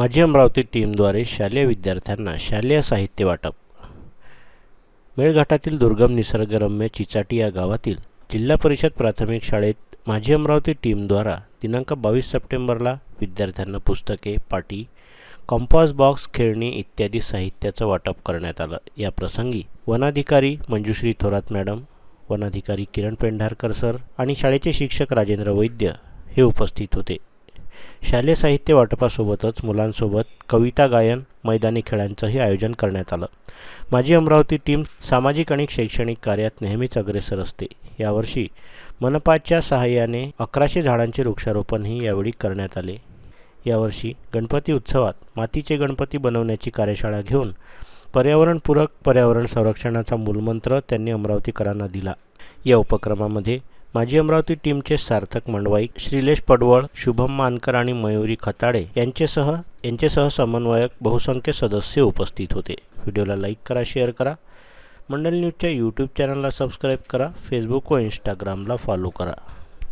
माझी अमरावती टीमद्वारे शालेय विद्यार्थ्यांना शालेय साहित्य वाटप. मेळघाटातील दुर्गम निसर्गरम्य चिचाटी या गावातील जिल्हा परिषद प्राथमिक शाळेत माझी अमरावती टीमद्वारा दिनांक बावीस सप्टेंबरला विद्यार्थ्यांना पुस्तके पाटी कॉम्पॉस बॉक्स खेळणी इत्यादी साहित्याचं वाटप करण्यात आलं. या प्रसंगी वनाधिकारी मंजुश्री थोरात मॅडम वनाधिकारी किरण पेंढारकर सर आणि शाळेचे शिक्षक राजेंद्र वैद्य हे उपस्थित होते. शालेय साहित्य वाटपासोबतच मुलांसोबत कविता गायन मैदानी खेळांचंही आयोजन करण्यात आलं. माझी अमरावती टीम सामाजिक आणि शैक्षणिक कार्यात नेहमीच अग्रेसर असते. यावर्षी मनपाच्या सहाय्याने अकराशे झाडांचे वृक्षारोपणही यावेळी करण्यात आले. यावर्षी गणपती उत्सवात मातीचे गणपती बनवण्याची कार्यशाळा घेऊन पर्यावरणपूरक पर्यावरण संरक्षणाचा मूलमंत्र त्यांनी अमरावतीकरांना दिला. या उपक्रमामध्ये माजी अमरावती टीमचे सार्थक मंडवाईक श्रीलेश पडवळ शुभम मानकर आणि मयुरी खताडे यांचेसह यांचेसह समन्वयक बहुसंख्य सदस्य उपस्थित होते. व्हिडिओला लाईक करा शेअर करा. मंडल न्यूजच्या यूट्यूब चॅनलला सबस्क्राईब करा फेसबुक व इंस्टाग्रामला फॉलो करा.